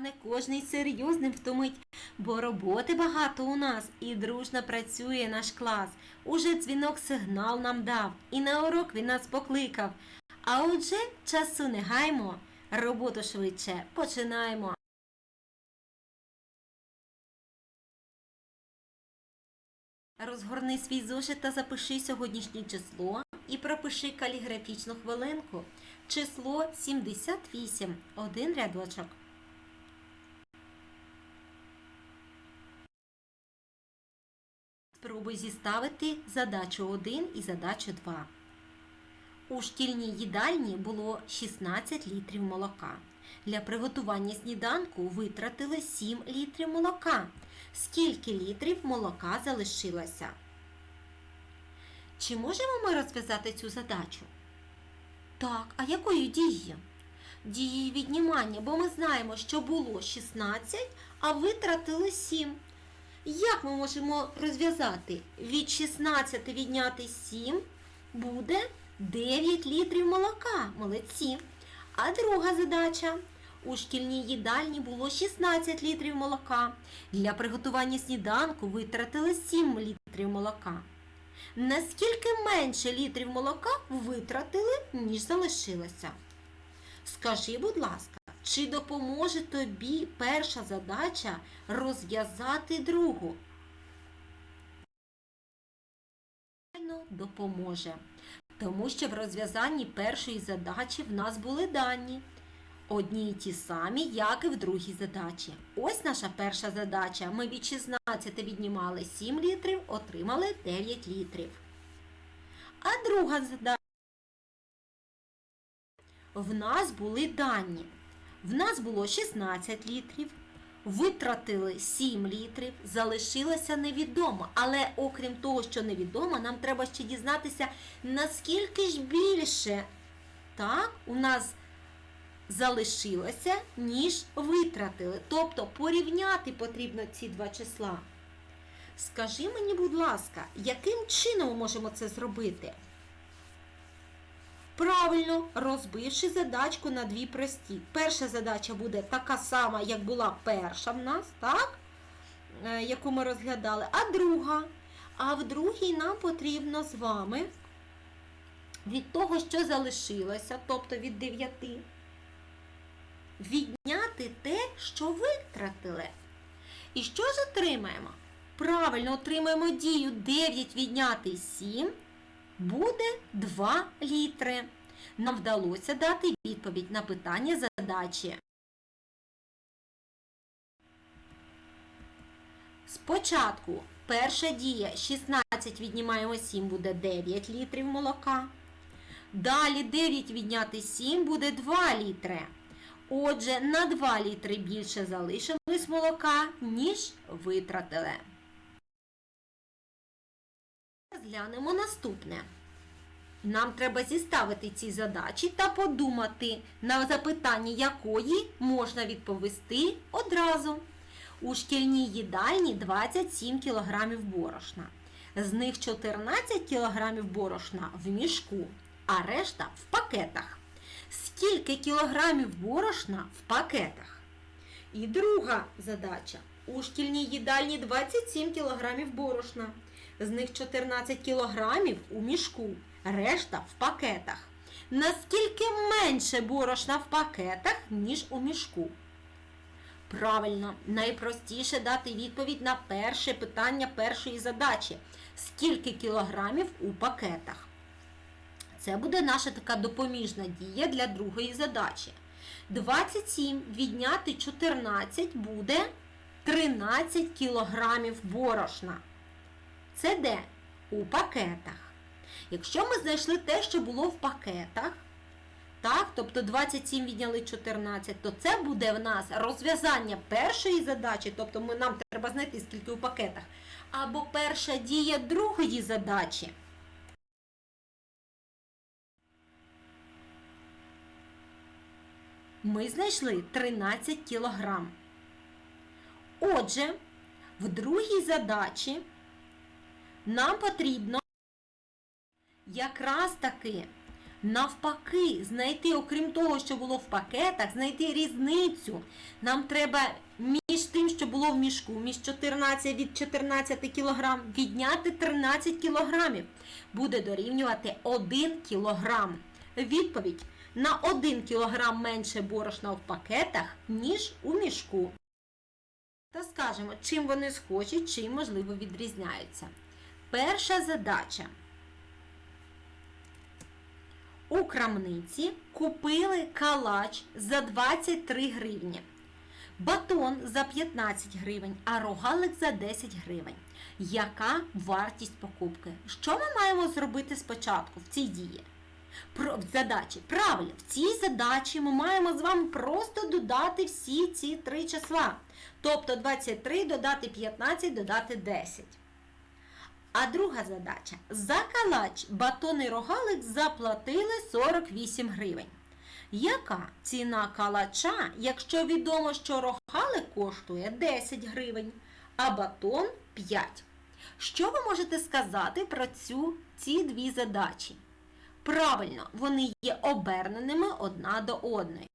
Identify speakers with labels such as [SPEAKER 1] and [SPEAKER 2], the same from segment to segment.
[SPEAKER 1] Не кожний серйозним втомить, бо роботи багато у нас і дружно працює наш клас. Уже дзвінок сигнал нам дав, і на урок він нас покликав. А отже, часу не гаймо, роботу швидше починаємо. Розгорни свій зошит та запиши сьогоднішнє число і пропиши каліграфічну хвилинку. Число 78. Один рядочок. Спробуй зіставити задачу 1 і задачу 2. У шкільній їдальні було 16 літрів молока. Для приготування сніданку витратили 7 літрів молока. Скільки літрів молока залишилося? Чи можемо ми розв'язати цю задачу? Так, а якою дією? Дією віднімання, бо ми знаємо, що було 16, а витратили 7. Як ми можемо розв'язати? Від 16 відняти 7 буде 9 літрів молока. Молодці. А друга задача. У шкільній їдальні було 16 літрів молока. Для приготування сніданку витратили 7 літрів молока. Наскільки менше літрів молока витратили, ніж залишилося? Скажи, будь ласка, чи допоможе тобі перша задача розв'язати другу? Допоможе. Тому що в розв'язанні першої задачі в нас були дані. Одні й ті самі, як і в другій задачі. Ось наша перша задача. Ми від 16 віднімали 7 літрів, отримали 9 літрів. А друга задача. В нас були дані. В нас було 16 літрів, витратили 7 літрів, залишилося невідомо. Але окрім того, що невідомо, нам треба ще дізнатися, наскільки ж більше так, у нас залишилося, ніж витратили. Тобто порівняти потрібно ці два числа. Скажи мені, будь ласка, яким чином ми можемо це зробити? Правильно, розбивши задачку на дві прості. Перша задача буде така сама, як була перша в нас, так? Е, яку ми розглядали, а друга. А в другій нам потрібно з вами від того, що залишилося, тобто від 9, відняти те, що витратили. І що ж отримаємо? Правильно отримаємо дію 9 відняти 7 буде 2 літри. Нам вдалося дати відповідь на питання задачі. Спочатку перша дія 16 віднімаємо 7 буде 9 літрів молока. Далі 9 відняти 7 буде 2 літри. Отже, на 2 літри більше залишилось молока, ніж витратили. Розглянемо наступне. Нам треба зіставити ці задачі та подумати, на запитання якої можна відповісти одразу. У шкільній їдальні 27 кг борошна. З них 14 кг борошна в мішку, а решта в пакетах. Скільки кілограмів борошна в пакетах? І друга задача. У шкільній їдальні 27 кг борошна. З них 14 кілограмів у мішку, решта в пакетах. Наскільки менше борошна в пакетах, ніж у мішку? Правильно, найпростіше дати відповідь на перше питання першої задачі. Скільки кілограмів у пакетах? Це буде наша така допоміжна дія для другої задачі. 27 відняти 14 буде 13 кілограмів борошна. Це де? У пакетах. Якщо ми знайшли те, що було в пакетах, так, тобто 27 відняли 14, то це буде в нас розв'язання першої задачі, тобто ми, нам треба знайти, скільки у пакетах, або перша дія другої задачі. Ми знайшли 13 кілограм. Отже, в другій задачі нам потрібно якраз таки Навпаки, знайти, окрім того, що було в пакетах, знайти різницю. Нам треба між тим, що було в мішку, між 14 від 14 кг, відняти 13 кг. Буде дорівнювати 1 кг. Відповідь на 1 кг менше борошна в пакетах, ніж у мішку. Та скажемо, чим вони схожі, чим, можливо, відрізняються. Перша задача. У крамниці купили калач за 23 гривні, батон за 15 гривень, а рогалик за 10 гривень. Яка вартість покупки? Що ми маємо зробити спочатку в цій дії? Про, в задачі. Правильно, в цій задачі ми маємо з вами просто додати всі ці три числа. Тобто 23 додати 15, додати 10. А друга задача. За калач батон і рогалик заплатили 48 гривень. Яка ціна калача, якщо відомо, що рогалик коштує 10 гривень, а батон 5? Що ви можете сказати про цю, ці дві задачі? Правильно, вони є оберненими одна до одної.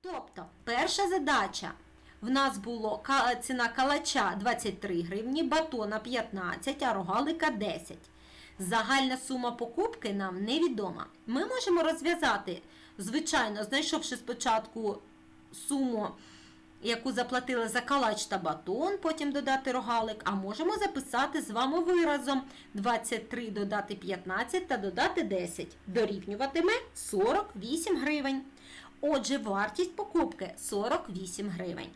[SPEAKER 1] Тобто, перша задача. В нас було ціна калача 23 гривні, батона 15, а рогалика 10. Загальна сума покупки нам невідома. Ми можемо розв'язати, звичайно, знайшовши спочатку суму, яку заплатили за калач та батон, потім додати рогалик, а можемо записати з вами виразом 23 додати 15 та додати 10. Дорівнюватиме 48 гривень. Отже, вартість покупки 48 гривень.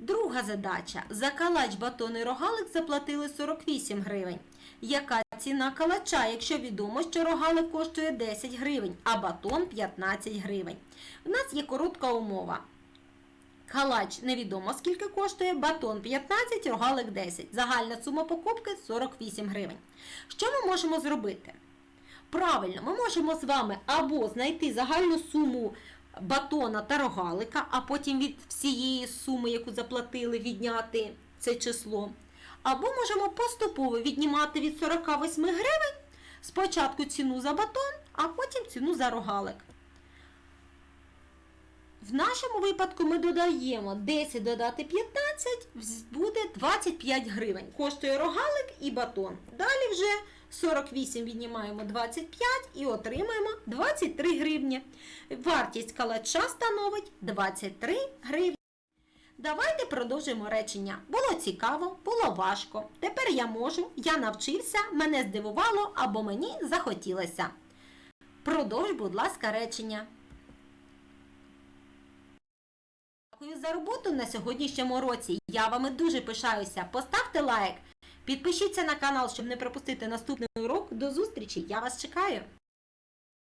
[SPEAKER 1] Друга задача. За калач батон і рогалик заплатили 48 гривень. Яка ціна калача, якщо відомо, що рогалик коштує 10 гривень, а батон 15 гривень? У нас є коротка умова. Калач невідомо скільки коштує, батон 15, рогалик 10. Загальна сума покупки 48 гривень. Що ми можемо зробити? Правильно, ми можемо з вами або знайти загальну суму батона та рогалика, а потім від всієї суми, яку заплатили, відняти це число. Або можемо поступово віднімати від 48 гривень спочатку ціну за батон, а потім ціну за рогалик. В нашому випадку ми додаємо 10 додати 15, буде 25 гривень. Коштує рогалик і батон. Далі вже 48 віднімаємо 25 і отримаємо 23 гривні. Вартість калача становить 23 гривні. Давайте продовжимо речення. Було цікаво, було важко. Тепер я можу, я навчився, мене здивувало або мені захотілося. Продовж, будь ласка, речення. Дякую за роботу на сьогоднішньому році. Я вами дуже пишаюся. Поставте лайк, підпишіться на канал, щоб не пропустити наступний урок. До зустрічі! Я вас чекаю!